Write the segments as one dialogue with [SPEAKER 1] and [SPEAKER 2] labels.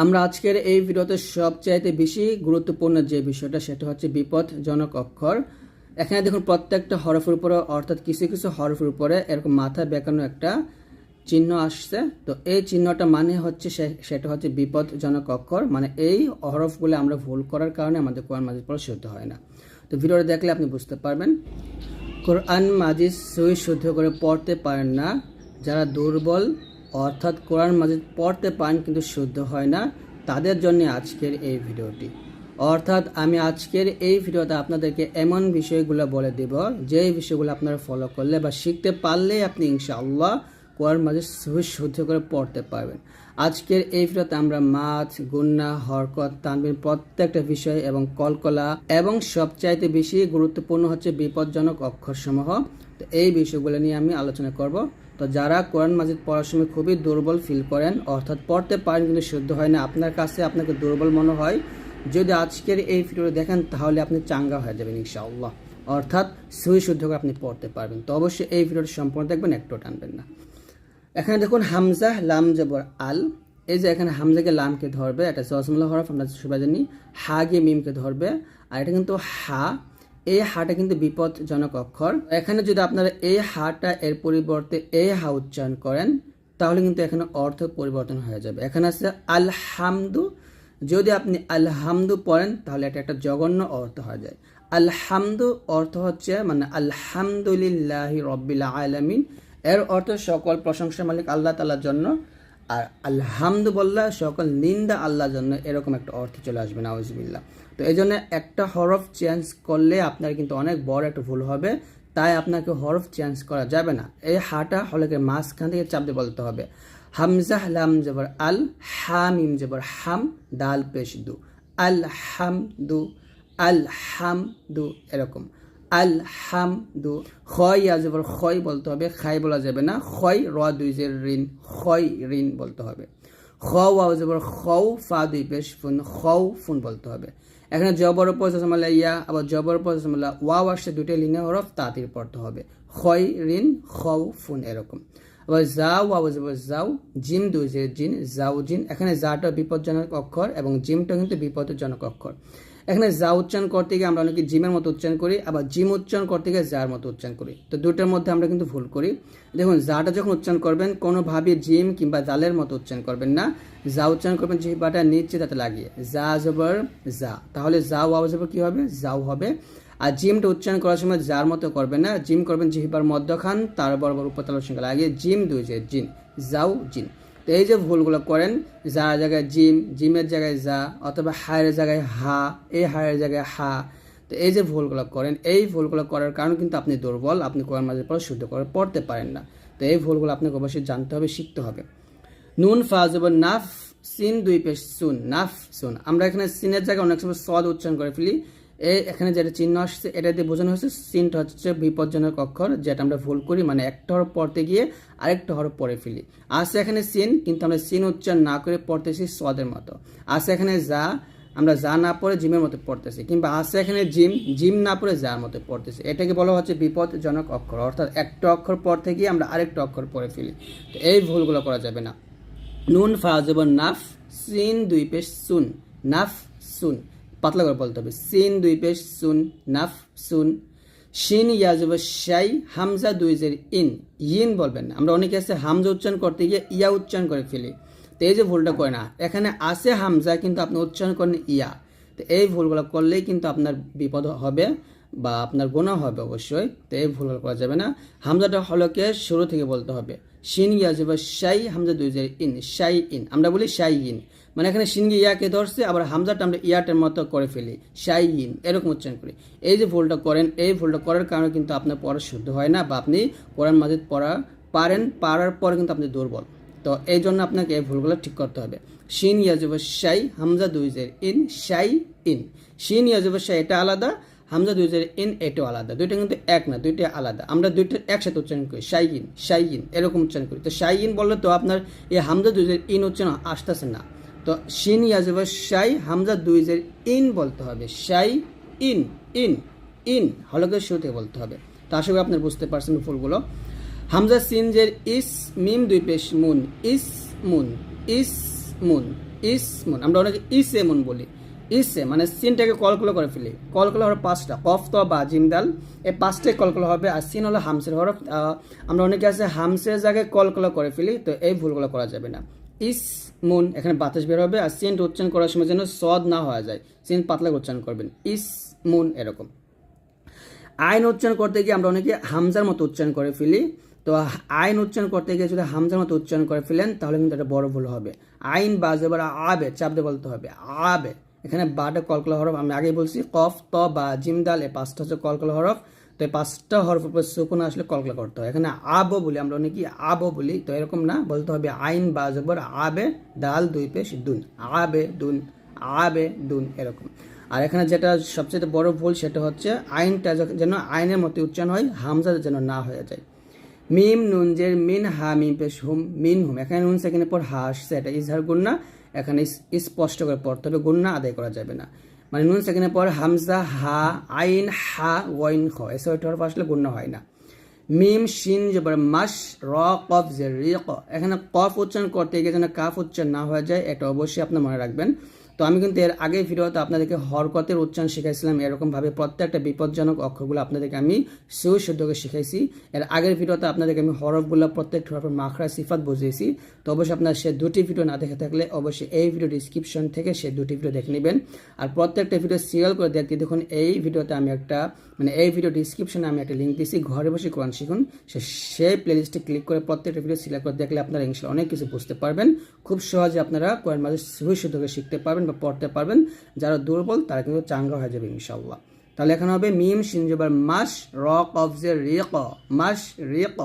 [SPEAKER 1] আমরা আজকের এই ভিডিওতে সবচাইতে বেশি গুরুত্বপূর্ণ যে বিষয়টা, সেটা হচ্ছে বিপদজনক অক্ষর। এখানে দেখুন, প্রত্যেকটা হরফের উপরে, অর্থাৎ কিছু কিছু হরফের উপরে এরকম মাথা বেঁকানো একটা চিহ্ন আসছে। তো এই চিহ্নটা মানে হচ্ছে সেটা হচ্ছে বিপদজনক অক্ষর। মানে এই হরফগুলো আমরা ভুল করার কারণে আমাদের কোরআন মাজিদ পড়া শুদ্ধ হয় না। তো ভিডিওটা দেখলে আপনি বুঝতে পারবেন। কোরআন মাজিদ সই শুদ্ধ করে পড়তে পারেন না। যারা দুর্বল অর্থাৎ কোরআন মাজিদ পড়তে পারেন কিন্তু শুদ্ধ হয় না। তাদের জন্য আজকের এই ভিডিওটি। অর্থাৎ আমি আজকের এই ভিডিওতে আপনাদেরকে এমন বিষয়গুলো বলে দেব, যে বিষয়গুলো আপনারা ফলো করলে বা শিখতে পারলে আপনি ইনশাআল্লাহ কোরআন সহি শুদ্ধ করে পড়তে পারবেন। আজকের এই ভিডিওতে আমরা মাছ, গুন্না, হরকত তানবিন প্রত্যেকটা বিষয় এবং কলকলা এবং সবচাইতে বেশি গুরুত্বপূর্ণ হচ্ছে বিপজ্জনক অক্ষরসমূহ। তো এই বিষয়গুলো নিয়ে আমি আলোচনা করব। তো যারা কোরআন মাজিদ পড়ার সময় খুবই দুর্বল ফিল করেন, অর্থাৎ পড়তে পারেন কিন্তু শুদ্ধ হয় না, আপনার কাছে আপনাকে দুর্বল মনে হয়, যদি আজকের এই ভিডিওটা দেখেন তাহলে আপনি চাঙ্গা হয়ে যাবেন ইনশাআল্লাহ। অর্থাৎ সহি শুদ্ধ করে আপনি পড়তে পারবেন। তো অবশ্যই এই ভিডিওটা সম্পূর্ণ দেখবেন একটু টানবেন না। এখানে দেখুন হামজা, লাম জবর আল। এই যে এখানে হামজাকে লামকে ধরবে, এটা জজমুল্লাহ হরফ, আমরা সবাই জানি। হা গিয়ে মিমকে ধরবে, আর এটা কিন্তু হা এই হাটা কিন্তু বিপদজনক অক্ষর। এখানে যদি আপনারা এই হাটা এর পরিবর্তে এ হা উচ্চারণ করেন, তাহলে কিন্তু এখানে অর্থ পরিবর্তন হয়ে যাবে। এখানে আছে আলহামদু। যদি আপনি আলহামদু পড়েন, তাহলে এটা একটা জঘন্য অর্থ হয়ে যায়। আলহামদু অর্থ হচ্ছে মানে আলহামদুলিল্লাহ রব্বিল আলামিন। এর অর্থ সকল প্রশংসা মালিক আল্লাহ তালার জন্য। আর আলহামদু বললা সকল নিন্দা আল্লাহর জন্য এরকম একটা অর্থ চলে আসবে না নাউজবিল্লা তো এই জন্য একটা হরফ চেঞ্জ করলে আপনার কিন্তু অনেক বড় একটা ভুল হবে, তাই আপনাকে হরফ চেঞ্জ করা যাবে না। এই হাটা হলকে মাঝখান থেকে চাপ দিয়ে বলতে হবে। হামজাহ লাম, জবর, আল, হামিম, জবর, হাম, দাল, পেশ, দু। আল, হাম, দু। আল, হাম, দু, এরকম। আল হাম দু খয় আজবর খয় বলতে হবে, খাই বলা যাবে না। খয়, র দুই যে ঋণ, খয় ঋণ বলতে হবে। খ ওয়াও জবর খৌ ফা দুই পেশ ফুন খৌ ফুন বলতে হবে। এখানে জবর উপর জসমলা ইয়া, আবার জবর উপর জসমলা ওয়াও আসছে দুটো লিনে হরফ তাঁতির পড়তে হবে। খয় ঋণ খৌ ফুন এরকম। আবার ওয়াও জবর যাও, জিম দুই জিন, যাও জিন। এখানে যাটা বিপজ্জনক অক্ষর এবং জিমটা কিন্তু বিপদজনক অক্ষর। এখানে যা উচ্চারণ করতে গিয়ে আমরা অনেকে জিমের মতো উচ্চারণ করি, আবার জিম উচ্চারণ করতে গিয়ে যার মতো উচ্চারণ করি। তো দুটোর মধ্যে আমরা কিন্তু ভুল করি। দেখুন, যাটা যখন উচ্চারণ করবেন কোনোভাবে জিম কিংবা জালের মতো উচ্চারণ করবেন না। যা উচ্চারণ করবেন, যে জিহ্বাটা নিচে তাতে লাগিয়ে। যা জবর যা। তাহলে যা ওয়াও জবর কি হবে? যাও হবে। আর জিমটা উচ্চারণ করার সময় যার মতো করবেন না। জিম করবেন জিহ্বার মধ্যখান, তার বরাবর উপতলার সঙ্গে লাগিয়ে জিম দুই যে জিন। যাও জিন। তো এই যে ভুলগুলো করেন যার জায়গায় জিম, জিমের জায়গায় যা, অথবা হায়ের জায়গায় হা, এই হায়ের জায়গায় হা, তো এই যে ভুলগুলো করেন, এই ভুলগুলো করার কারণে কিন্তু আপনি দুর্বল, আপনি কোরআন মাঝে পর শুদ্ধ করে পড়তে পারেন না। তো এই ভুলগুলো আপনাকে অবশ্যই জানতে হবে, শিখতে হবে। নুন ফাজব নাফ, সিন দুই পেশ সুন, নাফ সুন। আমরা এখানে সিনের জায়গায় অনেক সময় সদ উচ্চারণ করে ফেলি। এই এখানে যেটা চিহ্ন আসছে, এটা দিয়ে বোঝানো হয়েছে, সিনটা হচ্ছে বিপজ্জনক অক্ষর, যেটা আমরা ভুল করি মানে একটা হরফ পড়তে গিয়ে আরেকটা হরফ পড়ে ফেলি। আসে এখানে সিন, কিন্তু আমরা সিন উচ্চারণ না করে পড়তেছি সদের মতো। আসে এখানে যা, আমরা যা না পড়ে জিমের মতো পড়তেছি, কিংবা আসে এখানে জিম জিম না পড়ে যার মতো পড়তেছি। এটাকে বলা হচ্ছে বিপদজনক অক্ষর, অর্থাৎ একটা অক্ষর পড়তে গিয়ে আমরা আরেকটা অক্ষর পড়ে ফেলি। তো এই ভুলগুলো করা যাবে না। নুন ফাজব নাফ, সিন, দুই পেশ, সুন। নাফ, সুন। পাতলা করে বলতে হবে। সিন দুই পেশ, সুন, নাফ, সুন। শিন ইয়াজব শাই, হামজা দুই জের ইন। ইন বলবেন না। আমরা অনেকে আছে হামজা উচ্চারণ করতে গিয়ে ইয়া উচ্চারণ করে ফেলি। তো এই যে ভুলটা করে না। এখানে আছে হামজা, কিন্তু আপনি উচ্চারণ করেন ইয়া। তো এই ভুলগুলো করলেই কিন্তু আপনার বিপদ হবে বা আপনার গুণা হবে অবশ্যই। তো এই ভুল করা যাবে না। হামজাটা হলকে শুরু থেকে বলতে হবে। শিন ইয়াজব শাই, হামজা দুই জের ইন। শাই ইন। আমরা বলি শাই ইন। মানে এখানে সিনগি ইয়াকে ধরছে, আবার হামজাটা আমরা ইয়াটের মতো করে ফেলি শাই ইন এরকম উচ্চারণ করি। এই যে ভুলটা করেন, এই ভুলটা করার কারণে কিন্তু আপনার পড়া শুদ্ধ হয় না বা আপনি কোরআন মাজিদ পড়া পারেন, পারার পরে কিন্তু আপনি দুর্বল। তো এই জন্য আপনাকে এই ভুলগুলো ঠিক করতে হবে। শিন, ইয়াজব, শাই, হামজা দুই জের, ইন, শাই, ইন। শিন, ইয়াজব, শাই, এটা আলাদা, হামজা দুই জের, ইন, এটাও আলাদা। দুইটা কিন্তু এক না দুইটা আলাদা। আমরা দুইটা একসাথে উচ্চারণ করি শাইন শাইন এরকম উচ্চারণ করি। তো শাইন বললে তো আপনার এই হামজা দুই জের, ইন উচ্চারণ আসতেছে না। তো শিন ইয়াজব শাই, হামজা দুই জের ইন বলতে হবে। শাই, ইন ইন ইন হলকে শুরুতে বলতে হবে। তা আশা করি আপনার বুঝতে পারছেন ফুলগুলো। হামজা সিন জের ইস, মিম দুই পেশ মুন, ইস মুন ইস মুন ইস মুন। আমরা অনেকে ইস এ মুন বলি। ইসে মানে সিনটাকে কলকলো করে ফেলি। কলকলো হলো পাঁচটা, কফ, তো, বা জিমদাল এই পাঁচটাই কলকলো হবে আর সিন হলো হামসের হরফ। আমরা অনেকে আছে হামসের জায়গায় কলকলো করে ফেলি, তো এই ভুলগুলো করা যাবে না। ইস মুন, এখানে বাতাস বের হবে আর সেন্ট উচ্চারণ করার সময় যেন সদ না হওয়া যায়। সেন্ট পাতলা উচ্চারণ করবেন। ইস মুন এরকম। আইন উচ্চারণ করতে গিয়ে আমরা অনেকে হামজার মতো উচ্চারণ করে ফেলি। তো আইন উচ্চারণ করতে গিয়ে যদি হামজার মতো উচ্চারণ করে ফেলেন, তাহলে কিন্তু এটা বড় ভুল হবে। আইন বা আবে চাপ দিয়ে বলতে হবে। আবে। এখানে বাটা কলকলা হরফ, আমি আগেই বলছি, কফ, ত বা জিমদাল এ পাঁচটা হচ্ছে কলকলা হরফ। তো পাঁচটা হরফ উপর সুকুন আসলে কলকলা করতে হয়। এখানে আবো বলি, আমরা অনেকে আবো বলি, তো এরকম না, বলতে হবে আইন বা জবর, আবে ডাল দুই পেশ, দুন। আবে দুন আবে, দুন, এরকম। আর এখানে যেটা সবচেয়ে বড় ভুল, সেটা হচ্ছে আইনটা যেন আইনের মতো উচ্চারণ হয়, হামজা যেন না হয়ে যায়। মিম, নুন যে মিন, হা, মিম, পেশ, হুম, মিন, হুম। এখানে নুন সেখানে পর হা আসছে, এটা ইজহার গুন্না এখানে স্পষ্ট করে পড়তে হবে গুন্না আদায় করা যাবে না। মানে নুন সেখানে পর হামজা, হা, আইন, হা, ওয়াইন, খ। এটা পর আসলে গুণ্য হয় না। মিম, শিন, জবর, মাস, র, কফ জে রি, ক। এখানে কফ উচ্চারণ করতে গিয়ে যেন কাফ উচ্চারণ না হয়ে যায়, এটা অবশ্যই আপনার মনে রাখবেন। তো আমি কিন্তু এর আগের ভিডিওতে আপনাদেরকে হরকতের উচ্চারণ শিখাইছিলাম, এরকমভাবে প্রত্যেকটা বিপজ্জনক অক্ষরগুলো আপনাদেরকে আমি সুশুদ্ধকে শিখাইছি। এর আগের ভিডিওতে আপনাদেরকে আমি হরফগুলো প্রত্যেকটা হরফের মাখরা সিফাত বুঝিয়েছি। তো অবশ্যই আপনার সে দুটি ভিডিও না দেখে থাকলে অবশ্যই এই ভিডিও ডিসক্রিপশন থেকে সে দুটি ভিডিও দেখে নেবেন। আর প্রত্যেকটা ভিডিও সিরিয়াল করে দেখতে দেখুন, এই ভিডিওতে আমি একটা মানে এই ভিডিও ডিসক্রিপশনে আমি একটা লিঙ্ক দিয়েছি, ঘরে বসে কোরআন শিখুন। সে সেই প্লেলিস্টে ক্লিক করে প্রত্যেকটা ভিডিও সিলেক্ট করে দেখলে আপনারা ইনশাল্লাহ অনেক কিছু বুঝতে পারবেন। খুব সহজে আপনারা কোরআন মাঝে সুশুদ্ধকে শিখতে পারবেন বা পড়তে পারবেন। যারা দুর্বল, তারা কিন্তু চাঙ্গা হয়ে যাবে ইনশাল্লাহ তাহলে এখানে হবে মিম, সিনজুবার মাস র কফ যে রিক, মাস, রিক,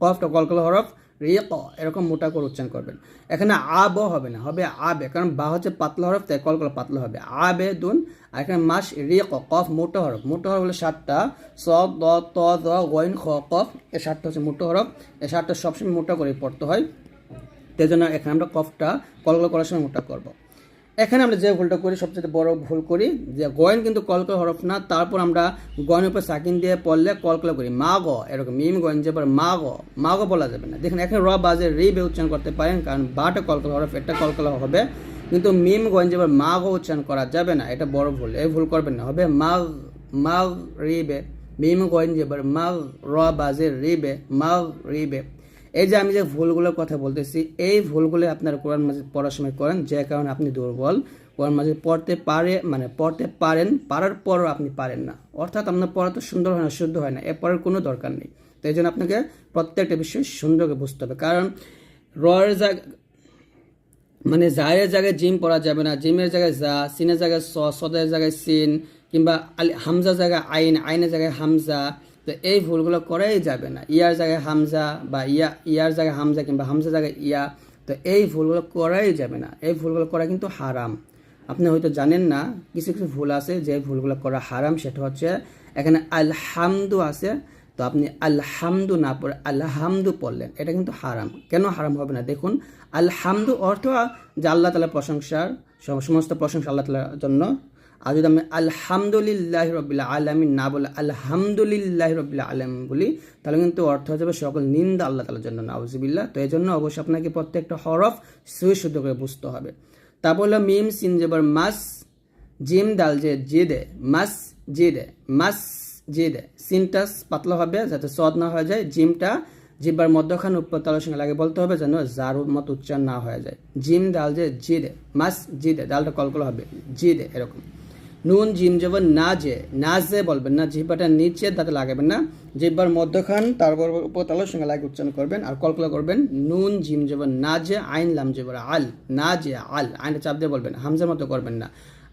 [SPEAKER 1] কফটা কলকল হরফ, রিক, এরকম মোটা করে উচ্চারণ করবেন। এখানে আব হবে না, হবে আবে, কারণ বা হচ্ছে পাতলা হরফ, তাই কলকল পাতলা হবে। আবে দুন, আর এখানে মাস, রিক, কফ মোটা হরফ। মোটা হরফ হলো সাতটা, স, দ, ত দ গইন, খ, কফ এই সাতটা হচ্ছে মোটা হরফ। এই সাতটা সবসময় মোটা করে পড়তে হয়। তাই জন্য এখানে আমরা কফটা কলকল করার সময় মোটা করব। এখানে আমরা যে ভুলটা করি, সবচেয়ে বড় ভুল করি, যে গয়েন কিন্তু কলকল হরফ না, তারপর আমরা গয়েনের উপর সাকিন দিয়ে পড়লে কলকলা করি। মা গ, এরকম মিম গয়েন যে পর মা গ মা গ বলা যাবে না। দেখেন, এখানে র বাজে রি বে উচ্চারণ করতে পারেন, কারণ বাটা কলকল হরফ, এটা কলকলা হবে। কিন্তু মিম গয়েন যে মা গ উচ্চারণ করা যাবে না, এটা বড় ভুল, এই ভুল করবেন না, হবে মাগ মাগ রিবে মিম গয়েন যে পর মাগ, র বাজে রিবে মাগ রিবে এই যে আমি যে ভুলগুলোর কথা বলতেছি, এই ভুলগুলো আপনারা কোরআন মাঝে পড়ার সময় করেন, যে কারণে আপনি দুর্বল। কোরআন মাঝে পড়তে পারে মানে পড়তে পারেন, পারার পরও আপনি পারেন না। অর্থাৎ আপনার পড়া তো সুন্দর হয় না, শুদ্ধ হয় না এ পড়ার কোনো দরকার নেই। তো এই জন্য আপনাকে প্রত্যেকটা বিষয় সুন্দরকে বুঝতে হবে। কারণ রয়ের জায়গা মানে জায়ের জায়গায় জিম পড়া যাবে না, জিমের জায়গায় জা সিনের জায়গায় স, সদের জায়গায় সিন, কিংবা আলি হামজা জায়গায় আইন, আইনের জায়গায় হামজা তো এই ভুলগুলো করাই যাবে না। ইয়ার জায়গায় হামজা বা ইয়া, ইয়ার জায়গায় হামজা কিংবা হামজা জায়গায় ইয়া, তো এই ভুলগুলো করাই যাবে না। এই ভুলগুলো করা কিন্তু হারাম। আপনি হয়তো জানেন না, কিছু কিছু ভুল আছে যে ভুলগুলো করা হারাম, সেটা হচ্ছে এখানে আলহামদু আছে, তো আপনি আলহামদু না পড়ে, আলহামদু পড়লেন, এটা কিন্তু হারাম। কেন হারাম হবে না? দেখুন, আলহামদু অর্থ যে আল্লাহ তালা প্রশংসার সম- সমস্ত প্রশংসা আল্লাহ তালার জন্য আর যদি আমি আলহামদুলিল্লাহ রবিল্লা আলমিন না বলে আলহামদুলিল্লাহ রবিল্লা আলম বলি, তাহলে কিন্তু অর্থ হয়ে যাবে সকল নিন্দা আল্লাহ তালার জন্য নাউজিবিল্লাহ। তো এই জন্য অবশ্যই আপনাকে প্রত্যেকটা হরফ সুশুদ্ধ করে বুঝতে হবে। তারপর হলো মিম সিন যেবার মাস, জিম ডাল যে জে দে মাস, জিদে মাস, জিদে। সিনটাস পাতলা হবে যাতে সদ না হয়ে যায়। জিমটা জিব্বার মধ্যখান উপর তালের সঙ্গে লাগে বলতে হবে যেন জারুর মতো উচ্চারণ না হয়ে যায়। জিম ডাল যে জিদে, মাস, জিদে ডালটা কলকল হবে, জিদে, এরকম। নুন জিম যেমন না যে না যে বলবেন না জিব্বাটা নিচে দাঁতে লাগাবেন না। জিব্বার মধ্যখান, তারপর উপর তালের সঙ্গে লাগে উচ্চারণ করবেন আর কলকলা করবেন। নুন জিম যেমন না যে আইন লাম যেবার আল না যে আল আইনটা চাপ দিয়ে বলবেন হামজার মতো করবেন না।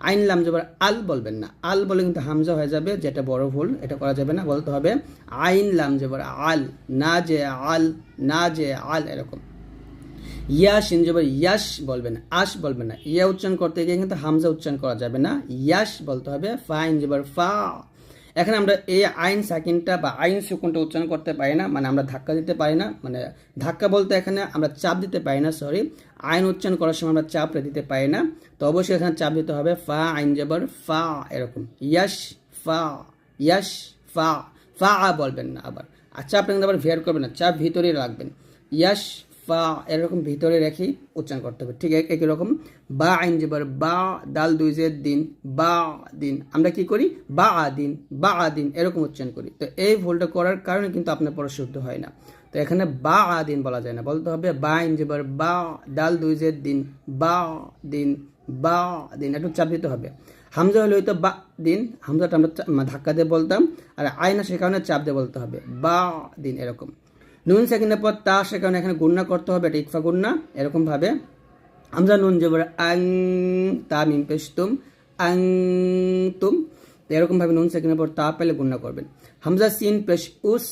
[SPEAKER 1] আইন লাম যেবার আল বলবেন না। আল বলে কিন্তু হামজা হয়ে যাবে, যেটা বড় ভুল, এটা করা যাবে না, বলতে হবে আইন লাম যেবার আল না যে আল না যে আল, এরকম। ইয়া সিন জবর ইয়াস বলবেন আশ বলবেন না। ইয়া উচ্চারণ করতে গিয়ে কিন্তু হামজা উচ্চারণ করা যাবে না ইয়াস বলতে হবে ফা ইন জবর ফা। এখানে আমরা এই আইন সাকিনটা বা আইন সুকুনটা উচ্চারণ করতে পারি না মানে আমরা ধাক্কা দিতে পারি না মানে ধাক্কা বলতে এখানে আমরা চাপ দিতে পারি না সরি আইন উচ্চারণ করার সময় আমরা চাপ দিতে পারি না, তো অবশ্যই এখানে চাপ দিতে হবে ফা আইন জবর ফা, এরকম। ইয়াস ফা ইয়াস ফা ফা বলবেন না আবার। আর চাপ কিন্তু আবার ভেয়ার করবেন না, চাপ ভিতরেই রাখবেন। ইয়াস ফা এরকম ভিতরে রেখে উচ্চারণ করতে হবে। ঠিক এক- একই রকম। বা আইন জবর বা দাল দুই জের দিন, বা দিন। আমরা কি করি? বা আদিন বা আদিন এরকম উচ্চারণ করি। তো এই ভুলটা করার কারণে কিন্তু আপনার পড়া শুদ্ধ হয় না। তো এখানে বা আদিন বলা যায় না। বলতে হবে বা আইন জবর বা দাল দুই জের দিন, বা দিন বা দিন, একটু চাপ দিতে হবে। হামজা হলে হয়তো বা দিন, হামজাটা আমরা ধাক্কা দিয়ে বলতাম। আর আয়না সে কারণে চাপ দিয়ে বলতে হবে। বা দিন, এরকম। নুন সেকেন্ডের পর তা সে কারণে এখানে গুণনা করতে হবে, এটা ইকফা গুণনা এরকম ভাবে হামজা নুন জবর আং, তা মিম পেশ তুম আং, তুম তো এরকম ভাবে নুন সেকেন্ডের পর তা পেলে গুন্না করবেন। হামজা সিন পেশ উস,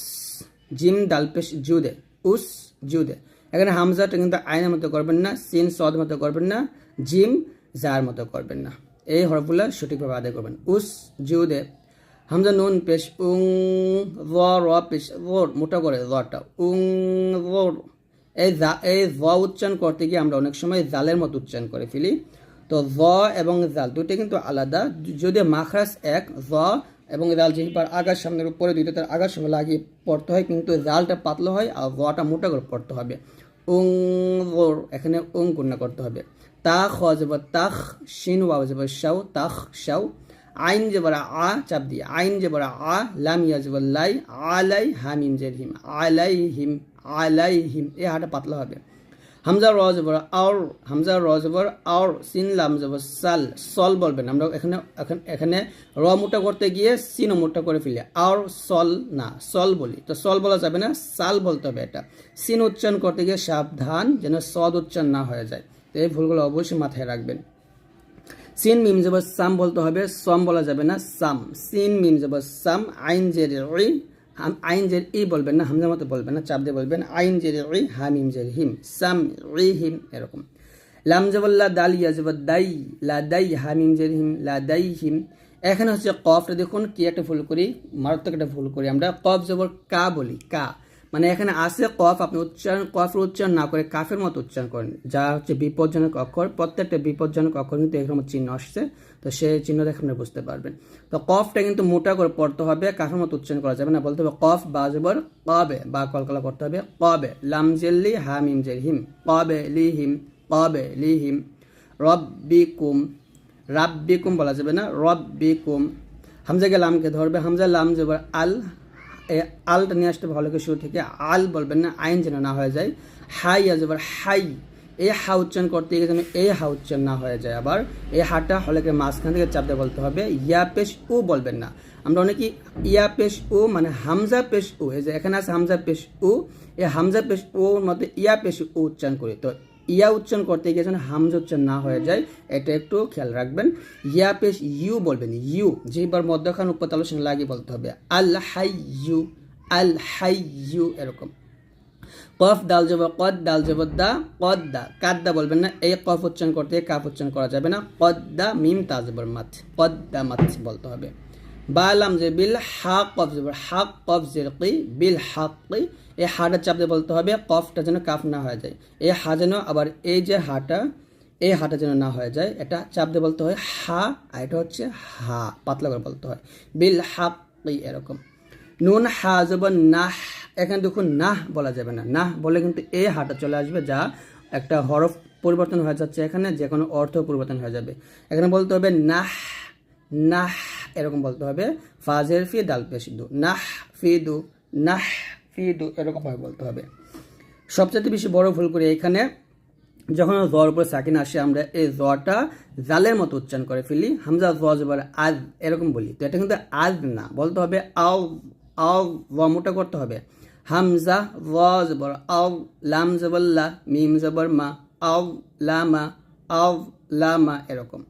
[SPEAKER 1] জিম দাল পেশ জুদে, উস জুদে। এখানে হামজাটা কিন্তু আইনের মতো করবেন না, সিন সদ মতো করবেন না, জিম জার মতো করবেন না। এই হরফগুলো সঠিকভাবে আদায় করবেন। উস জুদে। হামজা নুন পেশ, উং র পেশ রোর মোটা করে রটা উং রোর এই জা, এই জ উচ্চারণ করতে গিয়ে আমরা অনেক সময় জালের মতো উচ্চারণ করে ফেলি। তো জ এবং জাল দুটো কিন্তু আলাদা। যদি মাখরাস এক জ এবং জাল যেবার আগার সামনের উপরে, দুইটা তার আগার সঙ্গে লাগিয়ে পড়তে হয়, কিন্তু জালটা পাতলো হয় আর জটা মোটা করে পড়তে হবে। উং, ওর, এখানে উং গুণা করতে হবে। তাখ হওয়া যাব তাখ, শিন, ওয়া যাব শাও, তাখ, শাও। আইন জবর আ, চাপ দিয়ে। আইন জবর আ, লাম ইয়া জবর লাই, আলাই হামিম জের হিম, আলাই হিম আলাই হিম, এ হাটা পাতলা হবে। হামজা র জবর আওর, হামজা র জবর আওর, সিন লাম জবর সাল, সল বলবেন। আমরা এখানে এখানে র মোটা করতে গিয়ে সিনও মোটা করে ফেলি। আওর, সল না, সল বলি। তো সল বলা যাবে না, সাল বলতে হবে এটা। সিন উচ্চারণ করতে গিয়ে সাবধান, যেন সদ উচ্চারণ না হয়ে যায়। তো এই ভুলগুলো অবশ্যই মাথায় রাখবেন। সিন মিম জবর সাম বলতে হবে, সম বলা যাবে না, সাম। সিন মিম জবর সাম, আইন জের ই, হাম, আইন জের ই বলবেন না হামজার মতো বলবেন না, চাপ দিয়ে বলবেন, আইন জের ই হা মিম জের হিম, সাম, ই, হিম, এরকম। লাম জবল্লা দাল ইয়া জবর দাই, লা দাই হা মিম জের হিম, লা দাই, হিম। এখানে হচ্ছে কফটা দেখুন, কি একটা ভুল করি, মারাত্মক একটা ভুল করি আমরা। কফ জবর কা বলি, কা। মানে এখানে আসে কফ আপনি উচ্চারণ, কফের উচ্চারণ না করে কাফের মতো উচ্চারণ করেন, যা হচ্ছে বিপজ্জনক অক্ষর, প্রত্যেকটা বিপজ্জনক অক্ষর কিন্তু এরকম চিহ্ন আসছে, তো সেই চিহ্ন দেখে আপনি বুঝতে পারবেন। তো কফটা কিন্তু মোটা করে পড়তে হবে, কাফের মতো উচ্চারণ করা যাবে না, বলতে হবে কফ বা জবর কবে, বা কলকলা করতে হবে কবে, লাম জেল্লি হা মিম জের হিম, কবে লি হিম, কবে লি হিম, রব্বিকুম, রাব্বিকুম বলা যাবে না, রব্বিকুম, হামজাকে লামকে ধরবে, হামজা লাম জবর আল আলটা নিয়ে আসতে ভালো করে শুরু থেকে। আল বলবেন না, আইন যেন না হয়ে যায়। হাই আজবার হাই। এই হা উচ্চারণ করতে গিয়ে যেন এই হা উচ্চারণ না হয়ে যায় আবার। এই হাটা হলেকে মাঝখান থেকে চাপ দিয়ে বলতে হবে, ইয়া পেশ ও বলবেন না। আমরা অনেকে ইয়া পেশ ও মানে হামজা পেশ ও এই যে এখানে আছে হামজা পেশ ও এই হামজা পেশ উ মধ্যে ইয়া পেশ ও উচ্চারণ করি। তো ইয়া উচ্চারণ করতে গিয়ে যেন হামজা উচ্চারণ না হয়ে যায়, এটা একটু খেয়াল রাখবেন। ইয়া পেশ ইউ বলবেন, ইউ যেবার মধ্যখান উপতালের সঙ্গে লাগিয়ে বলতে হবে। আল হাই ইউ আল হাই ইউ এরকম। কফ, দাল জবর কদ, দাল জবর দা, কদ, দা। কাদ্দা বলবেন না, এই কফ উচ্চারণ করতে, কাফ উচ্চারণ করা যাবে না। কদ্দা মিম, তা মাছ মাত। কদ্দা মাত বলতে হবে। বালাম যে বিল হা কফ জবর হা কফ জের কি বিল হাক এই হাটা দিয়ে বলতে হবে, কফটা যেন কাফ না হয়ে যায়। এই হা যেন আবার এই যে হাটা, এই হাটা যেন না হয়ে যায়, এটা চাপ দিয়ে বলতে হয় হা, আর এটা হচ্ছে হা, পাতলা করে বলতে হয়। বিল হাক এরকম। নুন হা জবর নাহ, এখানে দেখুন নাহ বলা যাবে না। নাহ বলে কিন্তু এই হাটা চলে আসবে যা একটা হরফ পরিবর্তন হয়ে যাচ্ছে এখানে যে কোনো অর্থ পরিবর্তন হয়ে যাবে। এখানে বলতে হবে নাহ নাহ এরকম বলতে হবে। ফাজের ফি দাল পেশিদু। নাহ ফিদু নাহ ফিদু এরকমভাবে বলতে হবে। সবচেয়ে বেশি বড় ভুল করি এখানে যখন জ্বর উপরে সাকিন আসে, আমরা এই জ্বরটা জালের মতো উচ্চারণ করে ফেলি। হামজা জবর আজ এরকম বলি। তো এটা কিন্তু আজ না, বলতে হবে আও আও মোটা করতে হবে। হামজা জবর আও, লাম জবর লা, মিম জবর মা, আও লামা আও লামা এরকম।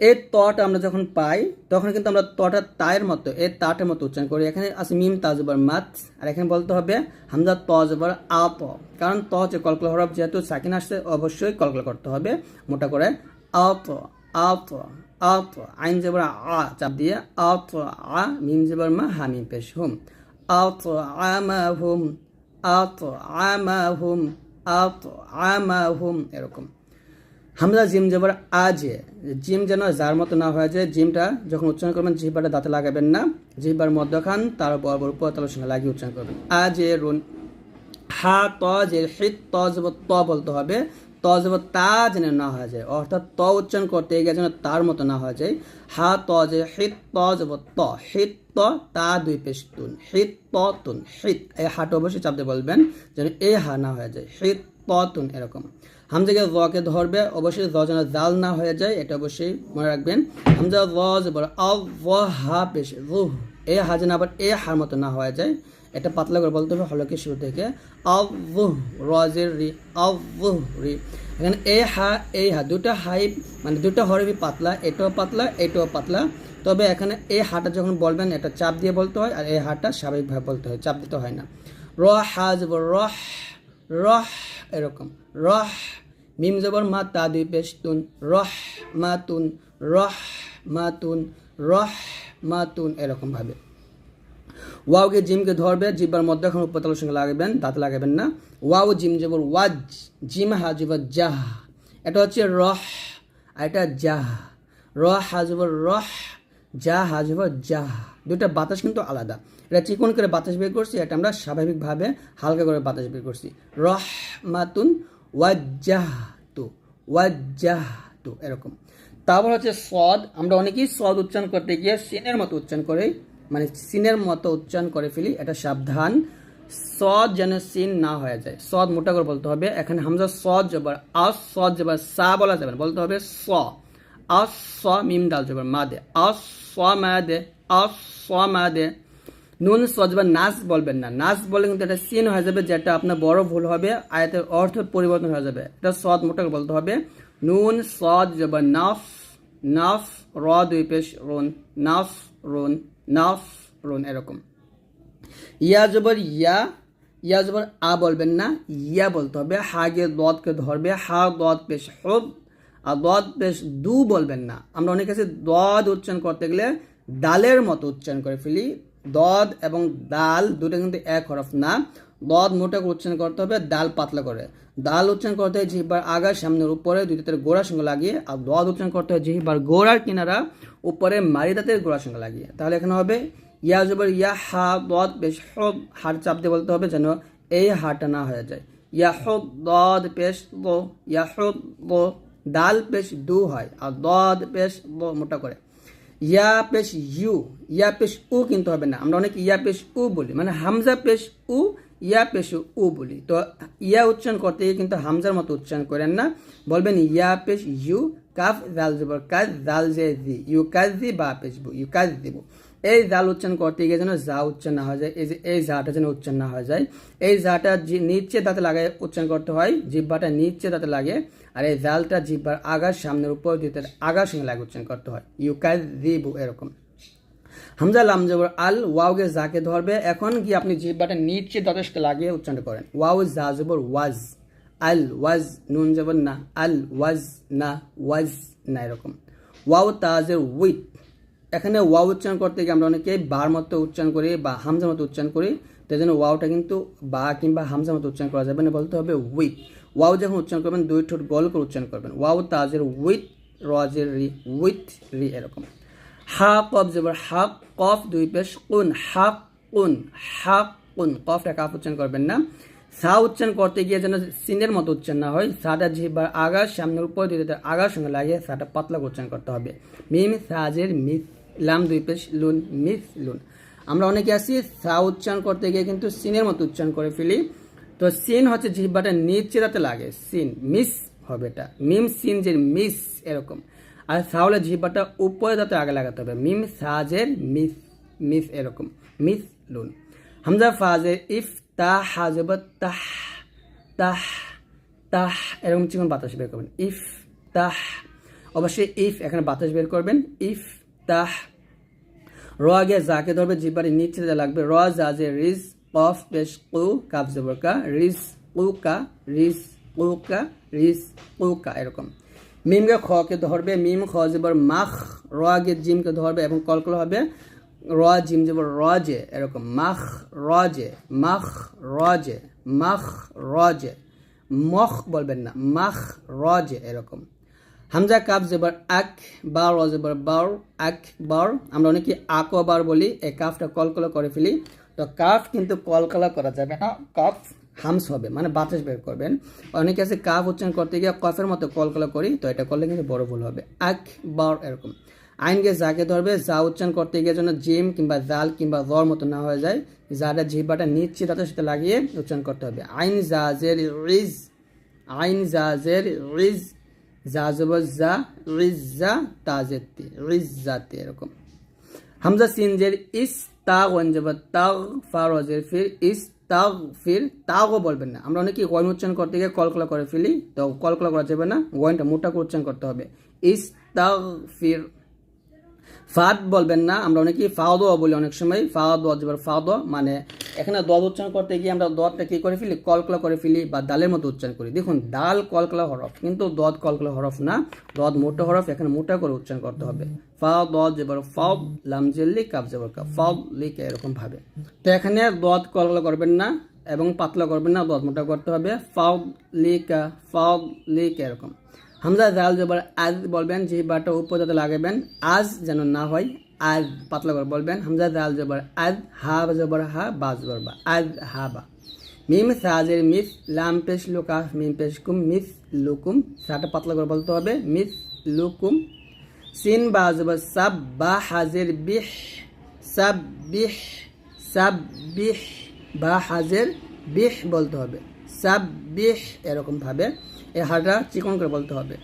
[SPEAKER 1] এই তটা আমরা যখন পাই, তখন কিন্তু আমরা তটা তায়ের মতো এই তাটের মতো উচ্চারণ করি। এখানে আছে মিম তাজবর মাত, আর এখানে বলতে হবে হামজা তজবর আপ কারণ ত হচ্ছে কলকলা হরফ যেহেতু সাকিন আসছে, অবশ্যই কলকলা করতে হবে। মোটা করে আপ আপ আপ আইন জবর আ, চাপ দিয়ে আপ আ, মিম জবর মা, হা, মিম পেশ হুম। আপ আমা হুম। আপ আমা হুম। আপ আমা হুম, এরকম। হামজা জিম জবর আজে জিম যেন যার মতো না হয়ে যায়, জিমটা যখন উচ্চারণ করবেন জিহ্বাটা দাঁতে লাগাবেন না, জিহ্বার মধ্যখান, তার বরাবর উপর তার সঙ্গে লাগিয়ে উচ্চারণ করবেন। আজে রুন, হা, ত, যে হিত, ত বলতে হবে, ত যাব তা যেন না হয়ে যায়, অর্থাৎ ত উচ্চারণ করতে গিয়ে যেন তার মতো না হয়ে যায়, হা, ত, যে হিত, ত যাব ত, হিত, ত, তা দুই পেশ তুন, হিত, ত তুন, হিত, এই হাটা অবশ্যই চাপতে বলবেন যেন এ হা না হয়ে যায়, হিত, ত তুন এরকম। হামজাকে রকে ধরবে, অবশ্যই র যেন জাল না হয়ে যায়, এটা অবশ্যই মনে রাখবেন। হামজা র জবর আ র হা পেশ, রুহ, এ হা যেন আবার এ হার মতো না হয়ে যায়। এটা পাতলা করে বলতে হবে হলকে শুরু থেকে। আউহ রজের রি আউহ রি। এখানে এ হা এই হা, দুটো হাই মানে দুটো হরফি পাতলা, এটাও পাতলা এটাও পাতলা। তবে এখানে এই হাটা যখন বলবেন, এটা চাপ দিয়ে বলতে হয়, আর এই হাটা স্বাভাবিকভাবে বলতে হয়, চাপ দিতে হয় না। র হা জবর রহ রহ এরকম, রহ, মিম জবর মা, তা দুই পেশ তুন, রহ মা তুন, রহ মা তুন, রহ মা তুন এরকম ভাবে ওয়াওকে জিমকে ধরবে, জিব্বার মধ্যে এখন উপতলের সঙ্গে লাগাবেন, দাঁত লাগাবেন না। ওয়াও জিম জবর ওয়াজ, জিম হাজিবর জাহ। এটা হচ্ছে রহ, আর এটা জাহ। র হাজবর রহ যা হাজবর জাহ। দুটা বাতাস কিন্তু আলাদা। এটা চিকন করে বাতাস বের করছি, এটা আমরা স্বাভাবিকভাবে হালকা করে বাতাস বের করছি। রহ মাতুন ওয়াজ্জাহ তু ওয়াজ্জাহ তু এরকম। তারপর হচ্ছে সদ, আমরা অনেকেই সদ উচ্চারণ করতে গিয়ে সিনের মতো উচ্চারণ করে মানে সিনের মতো উচ্চারণ করে ফেলি, এটা সাবধান। সদ যেন সিন না হয়ে যায়। সদ মোটা করে বলতে হবে, এখানে হামজা সদ জবর, আস সদ জবর, সা বলা যাবে না, বলতে হবে স। আস স মিম ডাল জবর, মা দে, আস স মা দে, আস স মা দে। নুন সজবা নাচ বলবেন না। নাচ বলে কিন্তু এটা সিন হয়ে যাবে, যেটা আপনার বড় ভুল হবে, আয়াতের অর্থ পরিবর্তন হয়ে যাবে। এটা সদ মোটা বলতে হবে। নুন সদ জবর নাফ নাফ, র দুই পেশ, রুন, নাফ রুন নাফ, রুন, এরকম। ইয়া জবর ইয়া ইয়া জবর আ বলবেন না, ইয়া বলতে হবে। হা হাগে দদকে ধরবে, হা দদ পেশ হব, আর দদ পেশ দু বলবেন না। আমরা অনেক কাছে দদ উচ্চারণ করতে গেলে ডালের মতো উচ্চারণ করে ফেলি। দদ এবং দাল দুটো কিন্তু এক হরফ না। দদ মোটা করে উচ্চারণ করতে হবে ডাল পাতলা করে। দাল উচ্চারণ করতে হয় জিহ্বার আগার সামনের উপরে, দুই দাঁতের গোড়ার সঙ্গে লাগিয়ে, আর দদ উচ্চারণ করতে হয় জিহ্বার গোড়ার কিনারা উপরে মারি দাঁতের গোড়ার সঙ্গে লাগিয়ে। তাহলে এখানে হবে, ইয়া জবর ইয়া হা দদ, পেশ হব, হার চাপ দিয়ে বলতে হবে যেন এই হাটা না হয়ে যায়। ইয়া হব দদ, পেশ দো ইয়া হব দো দাল, পেশ দু হয়, আর দদ, পেশ দো মোটা করে। ইয়া পেশ ইউ, ইয়া পেশ উ কিন্তু হবে না। আমরা অনেক ইয়া পেশ উ বলি মানে হামজা পেশ উ, ইয়া পেশ উ বলি। তো ইয়া উচ্চারণ করতে গিয়ে কিন্তু হামজার মতো উচ্চারণ করেন না। বলবেন ইয়া পেশ ইউ, কাফ জাল জবর, কাজ জাল জে দি ইউ কাজ দি বা পেশ বু, ইউ কাজ দিব এই জাল উচ্চারণ করতে গিয়ে যেন যা উচ্চারণ না হয়ে যায়, এই যে এই জাটা যেন উচ্চারণ না হয়ে যায়। এই জাটা জি- নিচে দাঁতে লাগায় উচ্চারণ করতে হয়, জিব্বাটা নিচে দাঁতে লাগে, আর এই জালটা জিব্বার আগার সামনের উপর দিতে আগার সঙ্গে লাগে উচ্চারণ করতে হয়। ইউ কাজ দিবু এরকম। হামজা লাম জবর আল ওয়াওকে জাকে ধরবে, এখন কি আপনি জিব্বাটা নিচে দাঁতের লাগিয়ে উচ্চারণ করেন? ওয়াও জা জবর ওয়াজ, আল ওয়াজ, নুন জবর না, আল ওয়াজ না ওয়াজ না এরকম। ওয়াও তাজের উইথ এখানে ওয়াও উচ্চারণ করতে গিয়ে আমরা অনেকে বার মতো উচ্চারণ করি বা হামজার মতো উচ্চারণ করি তো জন্য ওয়াওটা কিন্তু বা কিংবা হামজার মতো উচ্চারণ করা যাবে না, বলতে হবে উইথ ওয়াও যখন উচ্চারণ করবেন, দুই ঠোঁট গোল করে উচ্চারণ করবেন। ওয়াও তাজের উইথ রজের রি উইথ রি এরকম। হা কফ, জবর হা কফ, দুই পেশ, কুন হা কুন হা কুন, কফটা কাফ উচ্চারণ করবেন না। সা উচ্চারণ করতে গিয়ে যেন সিনের মতো উচ্চারণ না হয় সাটা জিহ্বার আগার সামনের উপর দুই আগার সঙ্গে লাগিয়ে সাটা পাতলা উচ্চারণ করতে হবে। মিম সাজের মিস লাম দুই পেশ লুন, মিস লুন। আমরা অনেকে আছি সা উচ্চারণ করতে গিয়ে কিন্তু সিনের মতো উচ্চারণ করে ফেলি। তো সিন হচ্ছে জিহ্বাটা নিচে দাঁতে লাগে, সিন, মিস হবে এটা। মিম সিন যে মিস এরকম। আর তাহলে জিহ্বাটা উপরে দাঁতে আগে লাগাতে হবে। মিম সাজের মিস মিস এরকম। মিস লুন। হামজা ফাজের ইফ, তা হাজব তাহ তাহ তাহ এরকম চিকন বাতাস বের করবেন। ইফ, তাহ। অবশ্যই ইফ এখানে বাতাস বের করবেন। ইফ, তাহ র আগে যাকে ধরবে জিব্বারে নিচে যা লাগবে। র জাজে রিজ কফ পেশ কু কাপ জবর কা রিজ কু কা রিজ কু কা রিজ কু কা, এরকম। মিমকে খকে ধরবে, মিম খ জবর মাখ র আগে জিমকে ধরবে এবং কলকল হবে র জিম জবর রজে, এরকম। মাখ রজে মাখ রজে মাখ রজে। মখ বলবেন না, মাখ রজে, এরকম। হামজা কাপ জেবার আক বা র জেবার বাউ আক, বার, আমরা অনেকে আকবার বলি, এই কাফটা কলকলা করে ফেলি। তো কাফ কিন্তু কলকলা করা যাবে না, কাফ হামস হবে মানে বাতাস বের করবেন। অনেকে আছে কাফ উচ্চারণ করতে গিয়ে কফের মতো কলকলা করি, তো এটা করলে কিন্তু বড় ভুল হবে। আক, বার এরকম। আইনকে যাকে ধরবে, যা উচ্চারণ করতে গিয়ে যেন জিম কিংবা জাল কিংবা জ্বর মতো না হয়ে যায় যাটা জিহ্বাটা নিচ্ছে তাতে সেটা লাগিয়ে উচ্চারণ করতে হবে। আইন জাজের রিজ, আইন জাজের রিজ। জা রিজ জা তাজেতি রিজ জাতি এরকম। হামজা সিনজের ইস তাগ ওয়ানজাব, তাগ ফার ওয়াজের ফির ইস তাগ ফির তাগও বলবেন না। আমরা অনেকে ওয়ান উচ্চারণ করতে গিয়ে কলকলা করে ফেলি, তো কলকলা করা যাবে না ওয়ানটা মোটা উচ্চারণ করতে হবে। ইস তাগ ফির ফাদ বলবেন না, আমরা অনেকেই ফাওদ বলি অনেক সময়, ফাওদ অজবার ফাওদ মানে এখানে দদ উচ্চারণ করতে গিয়ে আমরা দদটা কি করে ফেলি? কলকলা করে ফেলি বা দালের মতো উচ্চারণ করি। দেখুন দাল কলকলা, হরফ, কিন্তু দদ, কলকলা, হরফ না, দদ মোটা হরফ, এখানে মোটা করে উচ্চারণ করতে হবে। ফাও, দদ যেবার ফাও লামজেল্লি কাপ যেবার কাপ ফাও লিক এরকম ভাবে। তো এখানে দদ, কলকলা করবেন না এবং পাতলা করবেন না, দদ মোটা করতে হবে। ফাও লিকা ফাও লিক এরকম। হামজা জাল জবর আজ বলবেন যে বাটা উপর যাতে লাগাবেন, আজ যেন না হয়, আজ পাতলা করে বলবেন। হামজা জাল জবর আজ হা জবর হা বা জবর বা, আজ হা বা। মিম সাজের মিস লাম পেশ লুকা মিম পেশ কুম মিস লুকুম, সাটা পাতলা করে বলতে হবে, মিস লুকুম। সিন বা জবর সাব বা হাজের বিহ, সাব বিহ সাব বিহ বা হাজের বিহ বলতে হবে। সাব বিহ এরকম ভাবে। এই হাটা চিকন করে বলতে হবে।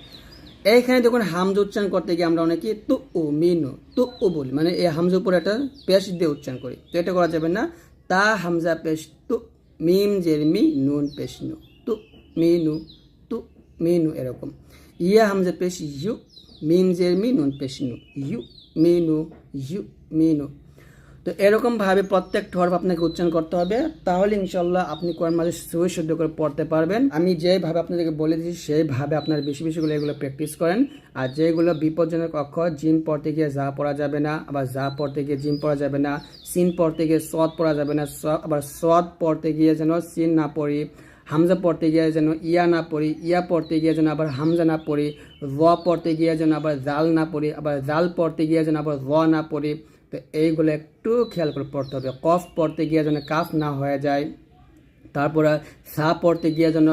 [SPEAKER 1] এইখানে দেখুন, হামজা উচ্চারণ করতে গিয়ে আমরা অনেকে তু উ মিনু তু উ বলি। মানে এই হামজা উপরে একটা পেশ দিয়ে উচ্চারণ করি। তো এটা করা যাবে না, তা হামজা পেশ তু, মিম, জের, মি, নুন পেশ নু। তু, মিনু তু, মিনু এরকম। ইয়া হামজা পেশ ইউ, মিম, জের, মি, নুন পেশ নু। ইউ, মিনু ইউ, মিনু। তো এরকমভাবে প্রত্যেক হরফ আপনাকে উচ্চারণ করতে হবে। তাহলে ইনশাল্লাহ আপনি কোরআন মাঝে সহি শুদ্ধ করে পড়তে পারবেন। আমি যেভাবে আপনাদেরকে বলে দিচ্ছি সেইভাবে আপনার বেশি বেশি করে এগুলো প্র্যাকটিস করেন। আর যেগুলো বিপজ্জনক অক্ষর, জিম পড়তে গিয়ে যা পড়া যাবে না, আবার যা পড়তে গিয়ে জিম পড়া যাবে না, সিন পড়তে গিয়ে সদ পড়া যাবে না আবার সদ পড়তে গিয়ে যেন সিন না পড়ি, হামজা পড়তে গিয়ে যেন ইয়া না পড়ি, ইয়া পড়তে গিয়ে যেন আবার হামজা না পড়ি, র পড়তে গিয়ে যেন আবার জাল না পড়ি, আবার জাল পড়তে গিয়ে যেন আবার র না পড়ি। তো এইগুলো একটু খেয়াল করে পড়তে হবে। কফ পড়তে গিয়ে যেন কাফ না হয়ে যায়, তারপরে সা পড়তে গিয়ে যেন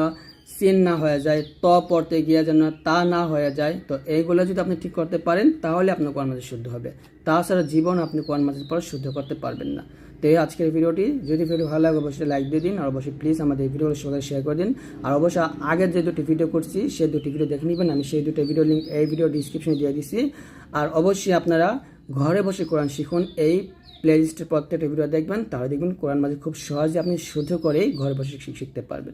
[SPEAKER 1] সিন না হয়ে যায়, ত পড়তে গিয়ে যেন তা না হয়ে যায়। তো এইগুলো যদি আপনি ঠিক করতে পারেন, তাহলে আপনার কোরআন মাঝে শুদ্ধ হবে। তাছাড়া জীবন আপনি কোরআন মাঝের পর শুদ্ধ করতে পারবেন না। তো এই আজকের ভিডিওটি, যদি ভিডিও ভালো লাগে, অবশ্যই লাইক দিয়ে দিন, আর অবশ্যই প্লিজ আমাদের এই ভিডিওগুলো সবাই শেয়ার করে দিন। আর অবশ্যই আগের যে দুটি ভিডিও করছি, সেই দুটি ভিডিও দেখে নেবেন। আমি সেই দুটো ভিডিও লিঙ্ক এই ভিডিও ডিসক্রিপশনে দিয়ে দিচ্ছি আর অবশ্যই আপনারা ঘরে বসে কোরআন শিখুন, এই প্লে প্লেলিস্টের প্রত্যেকটা ভিডিও দেখবেন, তাহলে দেখবেন কোরআন মাঝে খুব সহজে আপনি শুদ্ধ করেই ঘরে বসে শিখ- শিখতে পারবেন।